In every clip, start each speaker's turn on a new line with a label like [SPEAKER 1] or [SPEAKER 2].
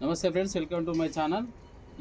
[SPEAKER 1] నమస్తే friends welcome to my channel.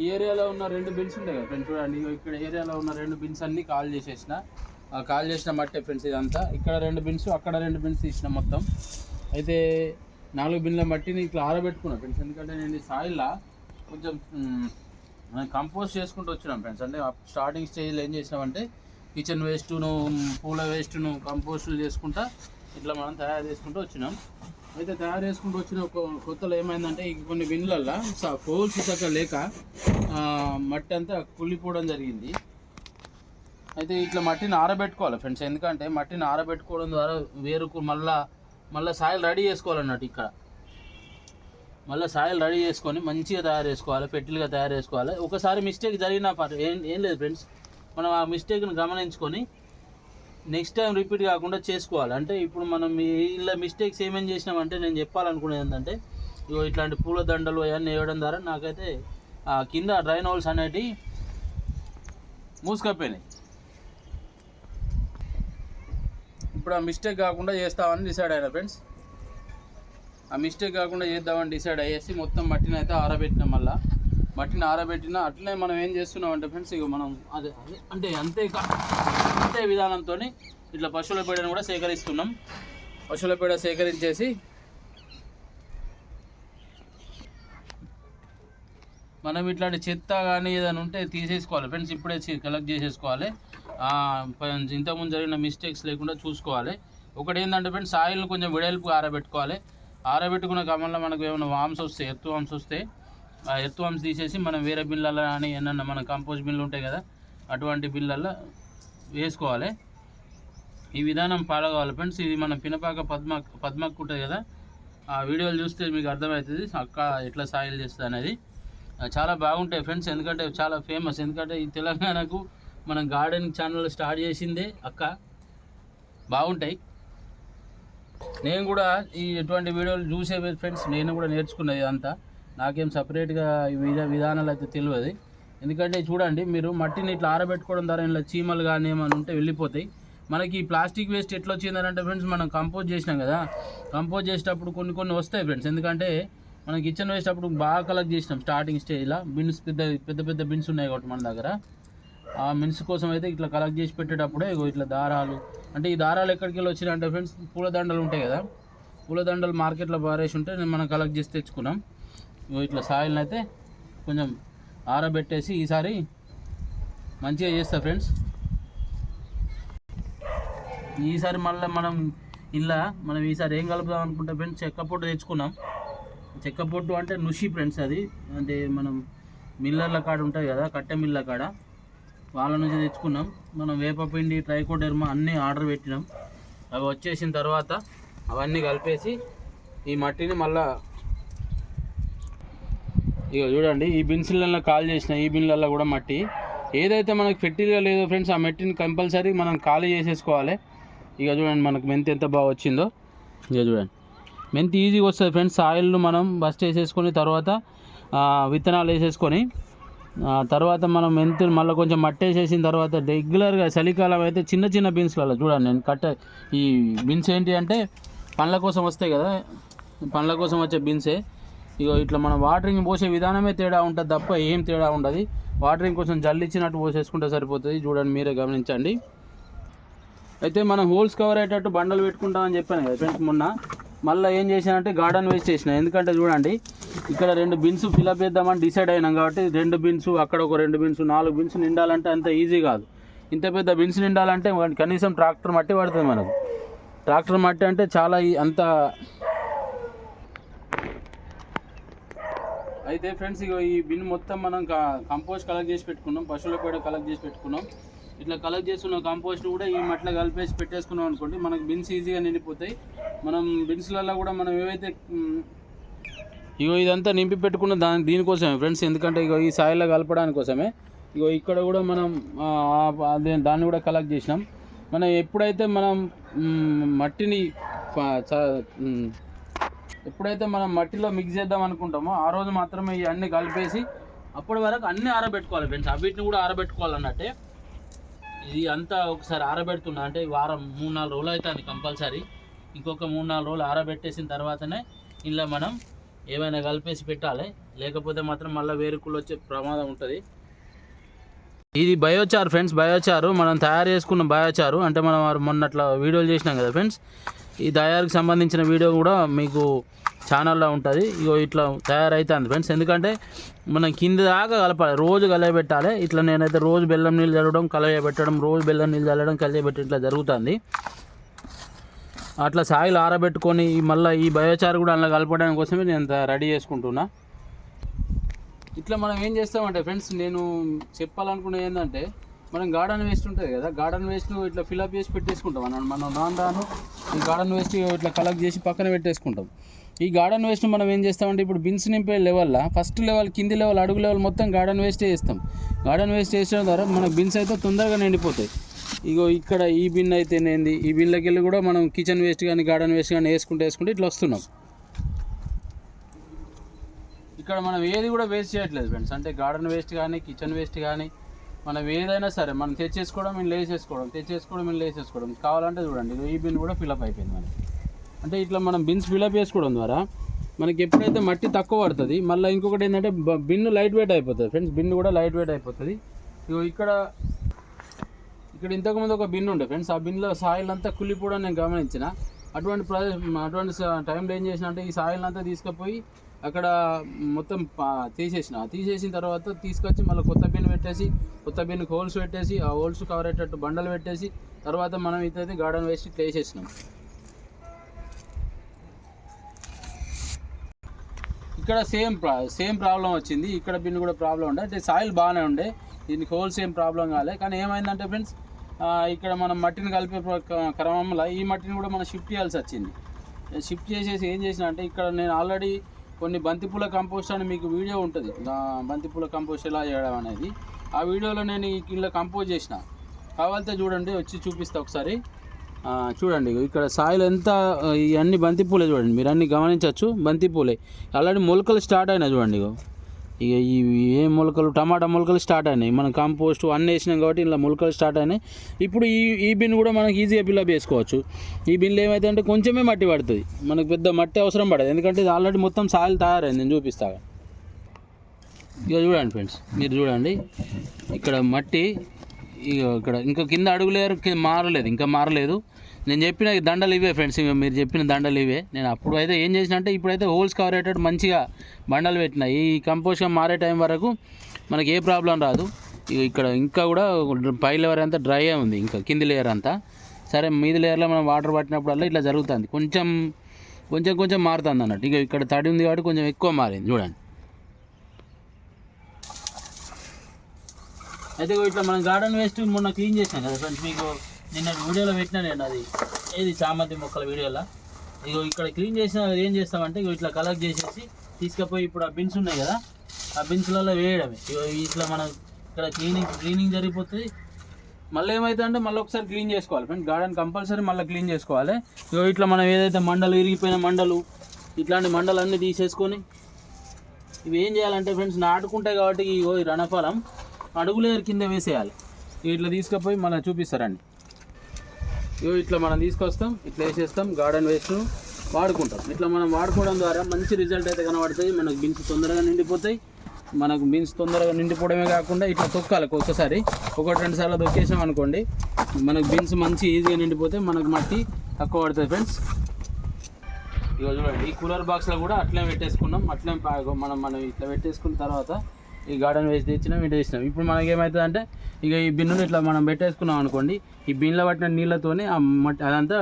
[SPEAKER 1] ఈ ఏరియాలో ఉన్న రెండు బిన్స్ ఉంటాయి కదా ఫ్రెండ్స్ చూడండి. ఇక్కడ ఏరియాలో ఉన్న రెండు బిన్స్ అన్నీ కాల్ చేసేసిన. కాల్ చేసిన మట్టే ఫ్రెండ్స్ ఇదంతా. ఇక్కడ రెండు బిన్స్ అక్కడ రెండు బిన్స్ తీసిన మొత్తం. అయితే నాలుగు బిన్ల మట్టిని ఇట్లా ఆరబెట్టుకున్నా ఫ్రెండ్స్. ఎందుకంటే నేను ఈ సాయిల్లా కొంచెం మనం కంపోస్ట్ చేసుకుంటూ వచ్చినాం ఫ్రెండ్స్. అంటే స్టార్టింగ్ స్టేజ్లో ఏం చేసినామంటే కిచెన్ వేస్ట్ను పూల వేస్ట్ను కంపోస్టులు చేసుకుంటా ఇట్లా మనం తయారు చేసుకుంటూ వచ్చినాం. అయితే తయారు చేసుకుంటూ వచ్చిన కొత్తలో ఏమైందంటే ఈ కొన్ని విన్లల్లో పోల్స్ చక్క లేక మట్టి అంతా కుళ్ళిపోవడం జరిగింది. అయితే ఇట్లా మట్టిని ఆరబెట్టుకోవాలి ఫ్రెండ్స్. ఎందుకంటే మట్టిని ఆరబెట్టుకోవడం ద్వారా వేరుకు మళ్ళా మళ్ళీ సాయిల్ రెడీ చేసుకోవాలన్నట్టు ఇక్కడ. మళ్ళీ సాయిల్ రెడీ చేసుకొని మంచిగా తయారు చేసుకోవాలి పెట్టిలుగా తయారు చేసుకోవాలి. ఒకసారి మిస్టేక్ జరిగినా పర్ ఏం ఏం లేదు ఫ్రెండ్స్. మనం ఆ మిస్టేక్ని గమనించుకొని నెక్స్ట్ టైం రిపీట్ కాకుండా చేసుకోవాలి. అంటే ఇప్పుడు మనం ఇలా మిస్టేక్స్ ఏమేమి చేసినామంటే నేను చెప్పాలనుకునేది ఏంటంటే ఇగో ఇట్లాంటి పూల దండలు అవన్నీ వేయడం ద్వారా నాకైతే ఆ కింద డ్రైన్ హోల్స్ అనేటివి మూసుకపోయినాయి. ఇప్పుడు ఆ మిస్టేక్ కాకుండా చేస్తామని డిసైడ్ అయినా ఫ్రెండ్స్ ఆ మిస్టేక్ కాకుండా చేద్దామని డిసైడ్ అయ్యేసి మొత్తం మట్టిని అయితే ఆరబెట్టినాం మళ్ళా. మట్టిని ఆరబెట్టిన అట్లనే మనం ఏం చేస్తున్నాం అంటే ఫ్రెండ్స్ ఇక మనం అదే అదే అంటే అంతే కా- అంతే విధానంతో ఇట్లా పశువుల పేడను కూడా సేకరిస్తున్నాం. పశువుల పేడ సేకరించేసి మనం ఇట్లాంటి చెత్త కానీ ఏదైనా ఉంటే తీసేసుకోవాలి. ఫ్రెండ్స్ ఇప్పుడే కలెక్ట్ చేసేసుకోవాలి. ఇంతకుముందు జరిగిన మిస్టేక్స్ లేకుండా చూసుకోవాలి. ఒకటి ఏంటంటే ఫ్రెండ్స్ ఆయిల్ని కొంచెం వెడల్పు ఆరబెట్టుకోవాలి. ఆరబెట్టుకున్న క్రమంలో మనకు ఏమైనా వామ్స్ వస్తే ఎత్తు వామ్స్ వస్తే ఆ ఎత్తు వామ్స్ తీసేసి మనం వేరే బిళ్ళల్లో కానీ ఏమన్నా మన కంపోస్ట్ బిల్లు ఉంటాయి కదా అటువంటి బిళ్ళల్లో వేసుకోవాలి. ఈ విధానం ఫాలో కావాలి ఫ్రెండ్స్. ఇది మన పినపాక పద్మ పద్మకు ఉంటుంది కదా. ఆ వీడియోలు చూస్తే మీకు అర్థమవుతుంది అక్క ఎట్లా సాయిల్ చేస్తుంది అనేది. చాలా బాగుంటాయి ఫ్రెండ్స్. ఎందుకంటే చాలా ఫేమస్. ఎందుకంటే ఈ తెలంగాణకు మనం గార్డెన్ ఛానల్ స్టార్ట్ చేసిందే అక్క. బాగుంటాయి. నేను కూడా ఈ ఎటువంటి వీడియోలు చూసే ఫ్రెండ్స్ నేను కూడా నేర్చుకున్నది అంతా నాకేం సపరేట్గా ఈ విధ విధానాలు అయితే తెలియదు. ఎందుకంటే చూడండి మీరు మట్టిని ఇట్లా ఆరబెట్టుకోవడం ద్వారా ఇలా చీమలు కానీ ఏమైనా ఉంటే వెళ్ళిపోతాయి. మనకి ఈ ప్లాస్టిక్ వేస్ట్ ఎట్లా వచ్చిందంటే ఫ్రెండ్స్ మనం కంపోజ్ చేసినాం కదా కంపోజ్ చేసేటప్పుడు కొన్ని కొన్ని వస్తాయి ఫ్రెండ్స్. ఎందుకంటే మనం కిచెన్ వేస్ట్ అప్పుడు బాగా కలెక్ట్ చేసినాం స్టార్టింగ్ స్టేజ్లో బిన్స్ పెద్ద పెద్ద పెద్ద బిన్స్ ఉన్నాయి కాబట్టి మన దగ్గర. ఆ మిన్స్ కోసం అయితే ఇట్లా కలెక్ట్ చేసి పెట్టేటప్పుడే ఇగో ఇట్లా దారాలు. అంటే ఈ దారాలు ఎక్కడికి వెళ్ళి వచ్చినాయి అంటే ఫ్రెండ్స్ పూలదండలు ఉంటాయి కదా పూలదండలు మార్కెట్లో పారేసి ఉంటే మనం కలెక్ట్ చేసి తెచ్చుకున్నాం. ఇగో ఇట్లా సాయిల్ని అయితే కొంచెం ఆరబెట్టేసి ఈసారి మంచిగా చేస్తా ఫ్రెండ్స్. ఈసారి మళ్ళీ మనం ఇలా మనం ఈసారి ఏం కలుపుదాం అనుకుంటే ఫ్రెండ్స్ చెక్క పొట్టు తెచ్చుకున్నాం. చెక్క పొట్టు అంటే నుషి ఫ్రెండ్స్ అది. అంటే మనం మిల్లర్ల కాడ ఉంటుంది కదా కట్టె మిల్ల కాడ. వాళ్ళ నుంచి తెచ్చుకున్నాం. మనం వేపపిండి ట్రైకోడెర్మా అన్నీ ఆర్డర్ పెట్టినాం. అవి వచ్చేసిన తర్వాత అవన్నీ కలిపేసి ఈ మట్టిని మళ్ళీ ఇక చూడండి ఈ బిన్స్లలో కాల్ చేసిన ఈ బిన్లలో కూడా మట్టి. ఏదైతే మనకు ఫెర్టిల్గా లేదో ఫ్రెండ్స్ ఆ మట్టిని కంపల్సరీ మనం ఖాళీ చేసేసుకోవాలి. ఇక చూడండి మనకు మెంతి ఎంత బాగా వచ్చిందో. ఇక చూడండి. మెంతి ఈజీగా వస్తుంది ఫ్రెండ్స్ ఆయిల్ను మనం బస్ట్ వేసేసుకొని తర్వాత విత్తనాలు వేసేసుకొని తర్వాత మనం మెంతులు మళ్ళీ కొంచెం మట్టి వేసేసిన తర్వాత రెగ్యులర్గా చలికాలం అయితే చిన్న చిన్న బీన్స్లలో చూడండి నేను కట్ట ఈ బీన్స్ ఏంటి అంటే పండ్ల కోసం వస్తాయి కదా పండ్ల కోసం వచ్చే బీన్సే. ఇగో ఇట్లా మనం వాటరింగ్ పోసే విధానమే తేడా ఉంటుంది తప్ప ఏం తేడా ఉండదు. వాటరింగ్ కోసం జల్లిచ్చినట్టు పోసేసుకుంటే సరిపోతుంది. చూడండి మీరే గమనించండి. అయితే మనం హోల్స్ కవర్ అయ్యేటట్టు బండలు పెట్టుకుంటామని చెప్పాను కదా ఫ్రెండ్స్ మొన్న. మళ్ళీ ఏం చేశానంటే గార్డెన్ వేస్ట్ చేసిన. ఎందుకంటే చూడండి ఇక్కడ రెండు బిన్స్ ఫిలప్ చేద్దామని డిసైడ్ అయినాం కాబట్టి రెండు బిన్స్ అక్కడ ఒక రెండు బిన్స్ నాలుగు బిన్స్ నిండాలంటే అంత ఈజీ కాదు. ఇంత పెద్ద బిన్స్ నిండాలంటే కనీసం ట్రాక్టర్ మట్టి పడుతుంది మనకు. ట్రాక్టర్ మట్టి అంటే చాలా అంత అయితే ఫ్రెండ్స్ ఇగో ఈ బిన్ మొత్తం మనం కంపోస్ట్ కలెక్ట్ చేసి పెట్టుకున్నాం. పశువుల పేడ కలెక్ట్ చేసి పెట్టుకున్నాం. ఇట్లా కలెక్ట్ చేసుకున్న కంపోస్ట్ కూడా ఈ మట్టిలో కలిపేసి పెట్టేసుకున్నాం అనుకోండి మనకు బిన్స్ ఈజీగా నిండిపోతాయి. మనం బిన్స్లలో కూడా మనం ఏవైతే ఇగో ఇదంతా నింపి పెట్టుకున్న దాని దీనికోసమే ఫ్రెండ్స్. ఎందుకంటే ఇగో ఈ సాయిల్లో కలపడానికి కోసమే. ఇగో ఇక్కడ కూడా మనం అదే దాన్ని కూడా కలెక్ట్ చేసినాం. మనం ఎప్పుడైతే మనం మట్టిని ఎప్పుడైతే మనం మట్టిలో మిక్స్ చేద్దాం అనుకుంటామో ఆ రోజు మాత్రమే ఇవన్నీ కలిపేసి అప్పటి వరకు అన్నీ ఆరబెట్టుకోవాలి ఫ్రెండ్స్ అవిటిని కూడా ఆరబెట్టుకోవాలన్నట్టే ఇది అంతా ఒకసారి ఆరబెడుతున్నా. అంటే వారం మూడు నాలుగు రోజులు అవుతుంది కంపల్సరీ. ఇంకొక మూడు నాలుగు రోజులు ఆరబెట్టేసిన తర్వాతనే ఇలా మనం ఏమైనా కలిపేసి పెట్టాలి. లేకపోతే మాత్రం మళ్ళీ వేరుకులు వచ్చే ప్రమాదం ఉంటుంది. ఇది బయోచార్ ఫ్రెండ్స్ బయోచారు మనం తయారు చేసుకున్న బయోచారు. అంటే మనం మొన్నట్లా వీడియోలు చేసినాం కదా ఫ్రెండ్స్ ఈ తయారీకి సంబంధించిన వీడియో కూడా మీకు ఛానల్లో ఉంటుంది. ఇగో ఇట్లా తయారైతుంది ఫ్రెండ్స్. ఎందుకంటే మనం కింద దాకా కలపాలి. రోజు కలయబెట్టాలి. ఇట్లా నేనైతే రోజు బెల్లం నీళ్ళు చల్లడం కలయబెట్టడం రోజు బెల్లం నీళ్ళు చల్లడం కలియబెట్టి ఇట్లా జరుగుతుంది. అట్లా సాయిలు ఆరబెట్టుకొని మళ్ళీ ఈ బయోచారు కూడా అందులో కలపడానికి కోసమే నేను రెడీ చేసుకుంటున్నా. ఇట్లా మనం ఏం చేస్తామంటే ఫ్రెండ్స్ నేను చెప్పాలనుకున్నది ఏంటంటే మనం గార్డెన్ వేస్ట్ ఉంటుంది కదా గార్డెన్ వేస్ట్ ఇట్లా ఫిలప్ చేసి పెట్టేసుకుంటాం. మనం మనం నాన్ రాను ఈ గార్డెన్ వేస్ట్ ఇట్లా కలెక్ట్ చేసి పక్కన పెట్టేసుకుంటాం. ఈ గార్డెన్ వేస్ట్ మనం ఏం చేస్తామంటే ఇప్పుడు బిన్స్ నింపే లెవెల్లో ఫస్ట్ లెవెల్ కింది లెవెల్ అడుగు లెవెల్ మొత్తం గార్డెన్ వేస్టే వేస్తాం గార్డెన్ వేస్ట్ చేసిన ద్వారా మన బిన్స్ అయితే తొందరగా నిండిపోతాయి. ఇగో ఇక్కడ ఈ బిన్ అయితే నేంది ఈ బిన్లోకి వెళ్ళి కూడా మనం కిచెన్ వేస్ట్ కానీ గార్డెన్ వేస్ట్ కానీ వేసుకుంటే వేసుకుంటే ఇట్లా వస్తున్నాం. ఇక్కడ మనం ఏది కూడా వేస్ట్ చేయట్లేదు ఫ్రెండ్స్ అంటే గార్డెన్ వేస్ట్ కానీ కిచెన్ వేస్ట్ కానీ మనం ఏదైనా సరే మనం తెచ్చేసుకోవడం మేము లేసేసుకోవడం తెచ్చేసుకోవడం మేము లేచేసుకోవడం కావాలంటే చూడండి ఇగో ఈ బిన్ కూడా ఫిలప్ అయిపోయింది మనకి. అంటే ఇట్లా మనం బిన్స్ ఫిలప్ చేసుకోవడం ద్వారా మనకి ఎప్పుడైతే మట్టి తక్కువ పడుతుంది మళ్ళీ ఇంకొకటి ఏంటంటే బిన్ను లైట్ వెయిట్ అయిపోతుంది. ఫ్రెండ్స్ బిన్ను కూడా లైట్ వెయిట్ అయిపోతుంది. ఇగో ఇక్కడ ఇక్కడ ఇంతకుముందు ఒక బిన్ ఉండే. ఫ్రెండ్స్ ఆ బిన్లో సాయిల్ అంతా కుళ్ళిపోవడం నేను గమనించిన. అటువంటి ప్రదేశ అటువంటి టైంలో ఏం చేసిన అంటే ఈ సాయిల్ అంతా తీసుకుపోయి అక్కడ మొత్తం తీసేసిన. తీసేసిన తర్వాత తీసుకొచ్చి మళ్ళీ కొత్త బిన్ పెట్టేసి కొత్త బిన్కి హోల్స్ పెట్టేసి ఆ హోల్స్ కవర్ అయ్యేటట్టు బండలు పెట్టేసి తర్వాత మనం ఇదైతే గార్డెన్ వేస్ట్ తీసేసినాం. వేసేసినాం ఇక్కడ సేమ్ ప్రా సేమ్ ప్రాబ్లం వచ్చింది. ఇక్కడ బిన్ కూడా ప్రాబ్లం ఉండే. అంటే సాయిల్ బాగానే ఉండే. దీనికి హోల్ సేమ్ ప్రాబ్లం కాలే. కానీ ఏమైందంటే ఫ్రెండ్స్ ఇక్కడ మనం మట్టిని కలిపే ప్ర- క్రమంలో ఈ మట్టిని కూడా మనం షిఫ్ట్ చేయాల్సి వచ్చింది. షిఫ్ట్ చేసేసి ఏం చేసిన అంటే ఇక్కడ నేను ఆల్రెడీ కొన్ని బంతిపూల కంపోస్ట్ అని మీకు వీడియో ఉంటుంది. బంతిపూల కంపోస్ట్ ఎలా చేయడం అనేది. ఆ వీడియోలో నేను ఇలా కంపోజ్ చేసిన. కావాలితే చూడండి వచ్చి చూపిస్తా ఒకసారి. చూడండి ఇక్కడ సాయిల్ ఎంత ఇవన్నీ బంతిపూలే చూడండి. మీరు అన్నీ గమనించవచ్చు బంతిపూలే. ఆల్రెడీ మొలకలు స్టార్ట్ అయినా చూడండి ఇగో. ఇక ఈ ఏ మొలకలు టమాటా మొలకలు స్టార్ట్ అయినాయి. మనం కంపోస్ట్ అన్నీ వేసినాం కాబట్టి ఇలా మొలకలు స్టార్ట్ అయినాయి. ఇప్పుడు ఈ ఈ బిన్ కూడా మనకి ఈజీగా ఫిల్అప్ చేసుకోవచ్చు. ఈ బిన్లు ఏమైతే అంటే కొంచెమే మట్టి పడుతుంది. మనకు పెద్ద మట్టి అవసరం పడదు. ఎందుకంటే ఇది ఆల్రెడీ మొత్తం సాయిల్ తయారైంది. నేను చూపిస్తాను ఇక చూడండి ఫ్రెండ్స్ మీరు చూడండి. ఇక్కడ మట్టి ఇక ఇక్కడ ఇంకా కింద అడుగులేరు మారలేదు. ఇంకా మారలేదు. నేను చెప్పిన దండలు ఇవే ఫ్రెండ్స్ మీరు చెప్పిన దండలు ఇవే. నేను అప్పుడు అయితే ఏం చేసిన అంటే ఇప్పుడైతే హోల్స్ కవర్ అయ్యేటట్టు మంచిగా బండలు పెట్టిన. ఈ కంపోస్ట్గా మారే టైం వరకు మనకి ఏ ప్రాబ్లం రాదు. ఇక్కడ ఇంకా కూడా పై లేయర్ అంతా డ్రై ఉంది ఇంకా కింది లేయర్ అంతా. సరే మీది లేయర్లో మనం వాటర్ పట్టినప్పుడల్లా ఇట్లా జరుగుతుంది. కొంచెం కొంచెం కొంచెం మారుతుంది అన్నట్టు. ఇక ఇక్కడ తడి ఉంది కాబట్టి కొంచెం ఎక్కువ మారింది చూడండి. అయితే ఇట్లా మనం గార్డెన్ వేస్ట్ మొన్న క్లీన్ చేసాం కదా ఫ్రెండ్స్ మీకు నిన్న వీడియోలో పెట్టినా నేను అది. ఏది చామంతి మొక్కల వీడియోలో? ఇగో ఇక్కడ క్లీన్ చేసిన ఏం చేస్తామంటే ఇగో ఇట్లా కలెక్ట్ చేసేసి తీసుకుపోయి ఇప్పుడు ఆ బిన్స్ ఉన్నాయి కదా ఆ బిన్స్లలో వేయడమే. ఇగో ఇట్లా మనం ఇక్కడ క్లీనింగ్ క్లీనింగ్ జరిగిపోతుంది. మళ్ళీ ఏమైతే అంటే మళ్ళీ ఒకసారి క్లీన్ చేసుకోవాలి. ఫ్రెండ్స్ గార్డెన్ కంపల్సరీ మళ్ళీ క్లీన్ చేసుకోవాలి. ఇగో ఇట్లా మనం ఏదైతే మండలు ఇరిగిపోయిన మండలు ఇట్లాంటి మండలు అన్నీ తీసేసుకొని ఇవి ఏం చేయాలంటే ఫ్రెండ్స్ నాటుకుంటాయి కాబట్టి ఇగో ఈ రణఫలం అడుగులేరు కింద వేసేయాలి. ఇట్లా తీసుకుపోయి మళ్ళీ చూపిస్తారండి ఇట్లా మనం తీసుకొస్తాం ఇట్లా వేసేస్తాం గార్డెన్ వేస్ట్ వాడుకుంటాం. ఇట్లా మనం వాడుకోవడం ద్వారా మంచి రిజల్ట్ అయితే కనబడుతుంది మనకు బీన్స్ తొందరగా నిండిపోతాయి. మనకు బీన్స్ తొందరగా నిండిపోవడమే కాకుండా ఇట్లా తొక్కాలి ఒక్కసారి ఒకటి రెండు సార్లు తొక్కేసాం అనుకోండి మనకు బీన్స్ మంచి ఈజీగా నిండిపోతే మనకు మట్టి తక్కువ పడుతుంది ఫ్రెండ్స్ ఇక చూడండి ఈ కూలర్ బాక్స్లో కూడా అట్లే పెట్టేసుకున్నాం. అట్లే పా- మనం మనం ఇట్లా పెట్టేసుకున్న తర్వాత ఈ గార్డెన్ వేసి తెచ్చినాం ఇటు వేసినాం. ఇప్పుడు మనకి ఏమవుతుంది అంటే ఇక ఈ బిన్నును ఇట్లా మనం పెట్టేసుకున్నాం అనుకోండి ఈ బిన్లో పట్టిన నీళ్ళతోనే ఆ మట్టి అదంతా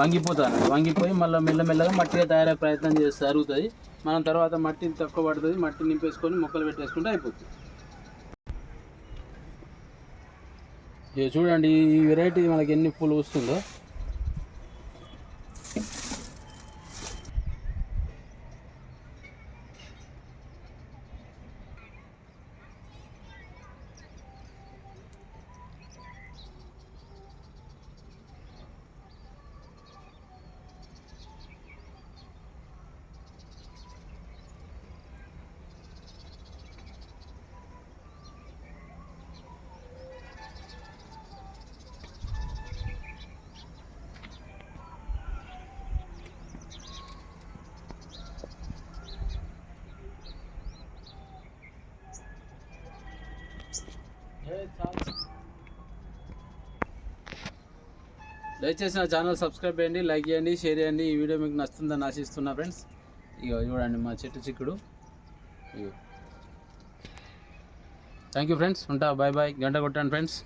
[SPEAKER 1] వంగిపోతారు. వంగిపోయి మళ్ళీ మెల్లమెల్లగా మట్టిగా తయారయ్యే ప్రయత్నం చేస్తే జరుగుతుంది. మనం తర్వాత మట్టి తక్కువ పడుతుంది మట్టి నింపేసుకొని మొక్కలు పెట్టేసుకుంటే అయిపోతుంది. ఇక చూడండి ఈ వెరైటీ మనకి ఎన్ని పూలు వస్తుందో. దయచేసి నా ఛానల్ సబ్స్క్రైబ్ చేయండి లైక్ చేయండి షేర్ చేయండి. ఈ వీడియో మీకు నచ్చుతుందని ఆశిస్తున్నా ఫ్రెండ్స్. ఇక చూడండి మా చెట్టు చిక్కుడు. థ్యాంక్ యూ ఫ్రెండ్స్ ఉంటా బాయ్ బాయ్ గంట కొట్టండి ఫ్రెండ్స్